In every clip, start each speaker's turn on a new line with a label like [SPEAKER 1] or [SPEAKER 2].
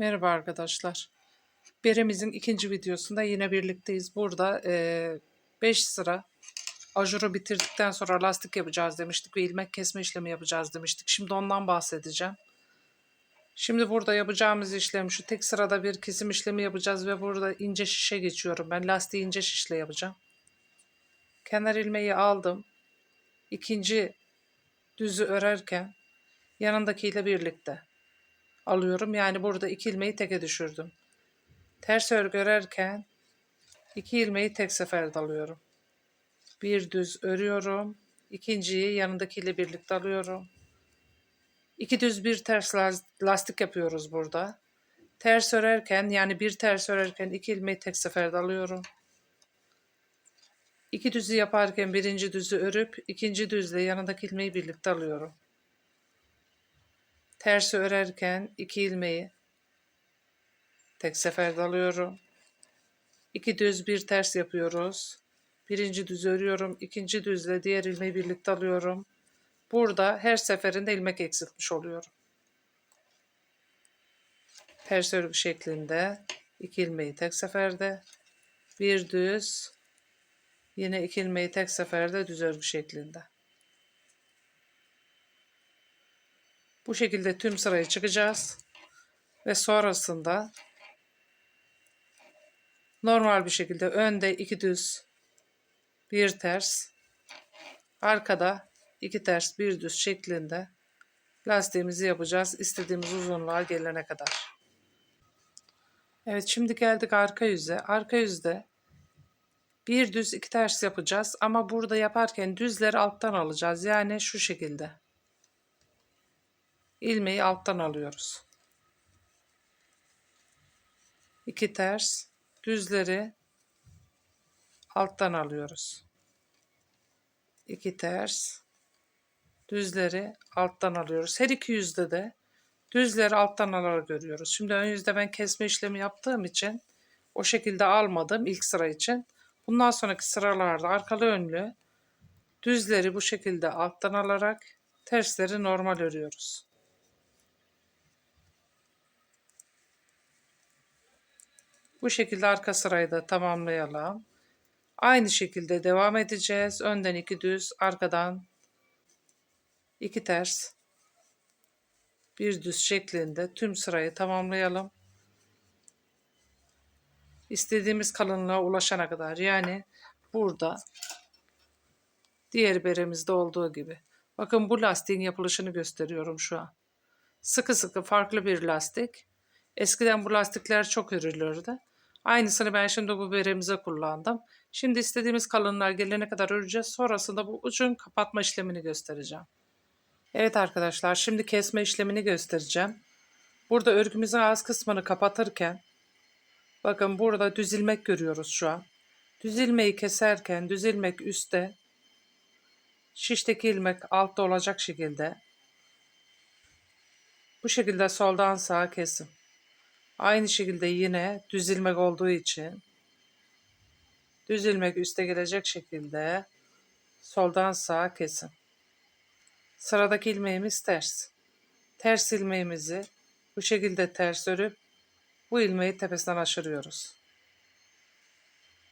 [SPEAKER 1] Merhaba arkadaşlar. Beremizin ikinci videosunda yine birlikteyiz. Burada 5 sıra ajuru bitirdikten sonra lastik yapacağız demiştik ve ilmek kesme işlemi yapacağız demiştik. Şimdi ondan bahsedeceğim. Şimdi burada yapacağımız işlem şu tek sırada bir kesim işlemi yapacağız ve burada ince şişe geçiyorum. Ben lastiği ince şişle yapacağım. Kenar ilmeği aldım. İkinci düzü örerken yanındakiyle birlikte alıyorum. Yani burada iki ilmeği teke düşürdüm. Ters örgü örerken iki ilmeği tek seferde alıyorum. Bir düz örüyorum. İkinciyi yanındakiyle birlikte alıyorum. İki düz bir ters lastik yapıyoruz burada. Ters örerken yani bir ters örerken iki ilmeği tek seferde alıyorum. İki düzü yaparken birinci düzü örüp ikinci düzle yanındaki ilmeği birlikte alıyorum. Tersi örerken iki ilmeği tek seferde alıyorum. İki düz bir ters yapıyoruz. Birinci düz örüyorum. ikinci düzle diğer ilmeği birlikte alıyorum. Burada her seferinde ilmek eksiltmiş oluyorum. Ters örgü şeklinde iki ilmeği tek seferde bir düz yine iki ilmeği tek seferde düz örgü şeklinde. Bu şekilde tüm sırayı çıkacağız. Ve sonrasında normal bir şekilde önde iki düz bir ters arkada iki ters bir düz şeklinde lastiğimizi yapacağız istediğimiz uzunluğa gelene kadar. Evet şimdi geldik arka yüze. Arka yüzde bir düz iki ters yapacağız ama burada yaparken düzleri alttan alacağız. Yani şu şekilde ilmeği alttan alıyoruz. İki ters düzleri alttan alıyoruz. İki ters düzleri alttan alıyoruz. Her iki yüzde de düzleri alttan alarak görüyoruz. Şimdi ön yüzde ben kesme işlemi yaptığım için o şekilde almadım ilk sıra için. Bundan sonraki sıralarda arkalı önlü düzleri bu şekilde alttan alarak tersleri normal örüyoruz. Bu şekilde arka sırayı da tamamlayalım. Aynı şekilde devam edeceğiz. Önden iki düz, arkadan iki ters, bir düz şeklinde tüm sırayı tamamlayalım. İstediğimiz kalınlığa ulaşana kadar yani burada diğer beremizde olduğu gibi. Bakın bu lastiğin yapılışını gösteriyorum şu an. Sıkı sıkı farklı bir lastik. Eskiden bu lastikler çok örülürdü. Aynısını ben şimdi bu beremize kullandım. Şimdi istediğimiz kalınlığa gelene kadar öreceğiz. Sonrasında bu ucun kapatma işlemini göstereceğim. Evet arkadaşlar şimdi kesme işlemini göstereceğim. Burada örgümüzün ağız kısmını kapatırken bakın burada düz ilmek görüyoruz şu an. Düz ilmeği keserken düz ilmek üstte şişteki ilmek altta olacak şekilde bu şekilde soldan sağa kesin. Aynı şekilde yine düz ilmek olduğu için düz ilmek üste gelecek şekilde soldan sağa kesin. Sıradaki ilmeğimiz ters. Ters ilmeğimizi bu şekilde ters örüp bu ilmeği tepesinden aşırıyoruz.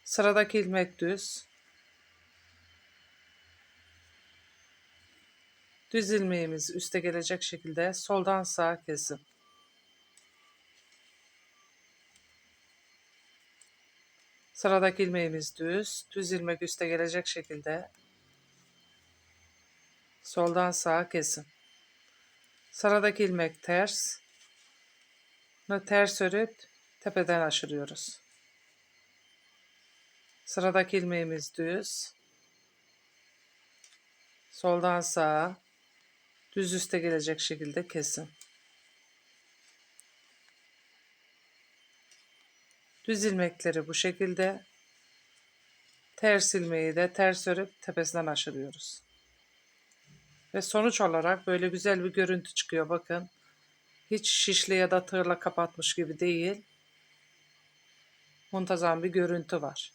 [SPEAKER 1] Sıradaki ilmek düz. Düz ilmeğimiz üste gelecek şekilde soldan sağa kesin. Sıradaki ilmeğimiz düz. Düz ilmek üste gelecek şekilde soldan sağa kesin. Sıradaki ilmek ters. Bunu ters örüp tepeden aşırıyoruz. Sıradaki ilmeğimiz düz. Soldan sağa düz üste gelecek şekilde kesin. Düz ilmekleri bu şekilde ters ilmeği de ters örüp tepesinden aşırıyoruz. Ve sonuç olarak böyle güzel bir görüntü çıkıyor bakın. Hiç şişle ya da tığla kapatmış gibi değil. Muntazam bir görüntü var.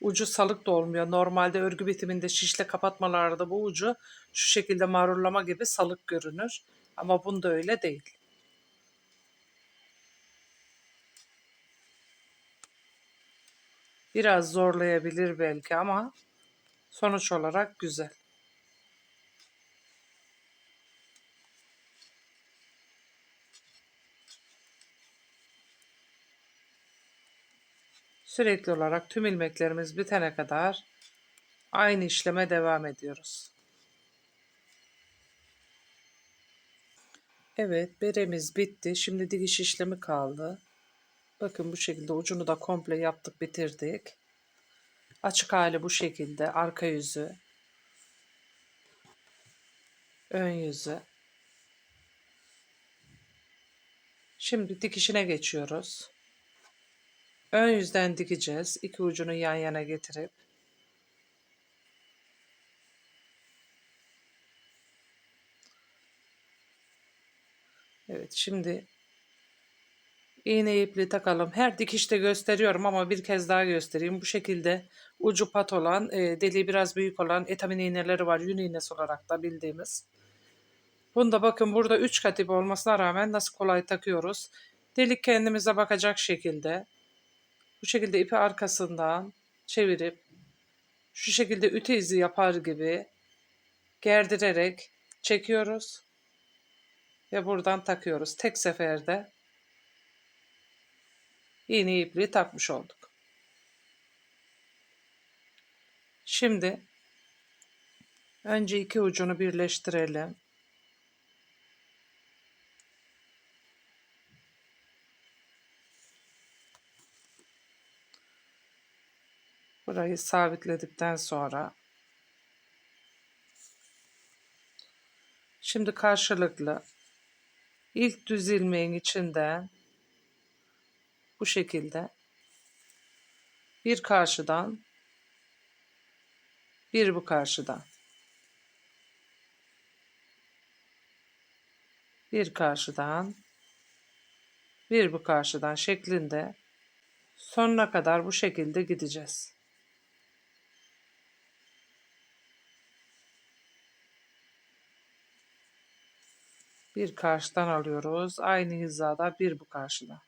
[SPEAKER 1] Ucu salık da olmuyor. Normalde örgü bitiminde şişle kapatmalarda bu ucu şu şekilde marulama gibi salık görünür. Ama bunda öyle değil. Biraz zorlayabilir belki ama sonuç olarak güzel. Sürekli olarak tüm ilmeklerimiz bitene kadar aynı işleme devam ediyoruz. Evet, beremiz bitti. Şimdi dikiş işlemi kaldı. Bakın bu şekilde ucunu da komple yaptık, bitirdik. Açık hali bu şekilde. Arka yüzü, ön yüzü. Şimdi dikişine geçiyoruz. Ön yüzden dikeceğiz. İki ucunu yan yana getirip. Evet şimdi iğne ipliği takalım. Her dikişte gösteriyorum ama bir kez daha göstereyim. Bu şekilde ucu pat olan, e, deliği biraz büyük olan etamin iğneleri var. Yün iğnesi olarak da bildiğimiz. Bunda bakın burada 3 kat ip olmasına rağmen nasıl kolay takıyoruz. Delik kendimize bakacak şekilde. Bu şekilde ipi arkasından çevirip şu şekilde ütü izi yapar gibi gerdirerek çekiyoruz ve buradan takıyoruz. Tek seferde iğne ipliği takmış olduk. Şimdi önce iki ucunu birleştirelim. Burayı sabitledikten sonra şimdi karşılıklı ilk düz ilmeğin içinden bu şekilde bir karşıdan bir bu karşıdan bir karşıdan bir bu karşıdan şeklinde sonuna kadar bu şekilde gideceğiz. Bir karşıdan alıyoruz. Aynı hizada bir bu karşıdan.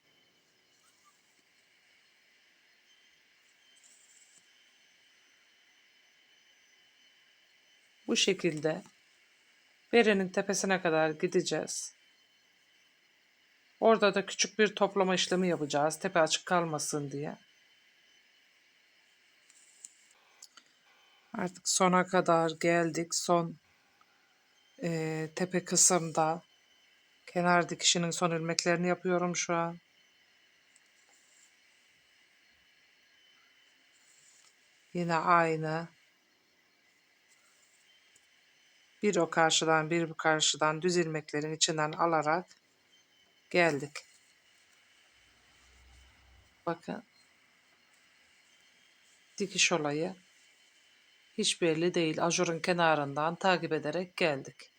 [SPEAKER 1] Bu şekilde berenin tepesine kadar gideceğiz. Orada da küçük bir toplama işlemi yapacağız. Tepe açık kalmasın diye. Artık sona kadar geldik. Son e, tepe kısımda kenar dikişinin son ilmeklerini yapıyorum şu an. Yine aynı. Bir o karşıdan bir bu karşıdan düz ilmeklerin içinden alarak geldik. Bakın. Dikiş olayı hiç belli değil. Ajurun kenarından takip ederek geldik.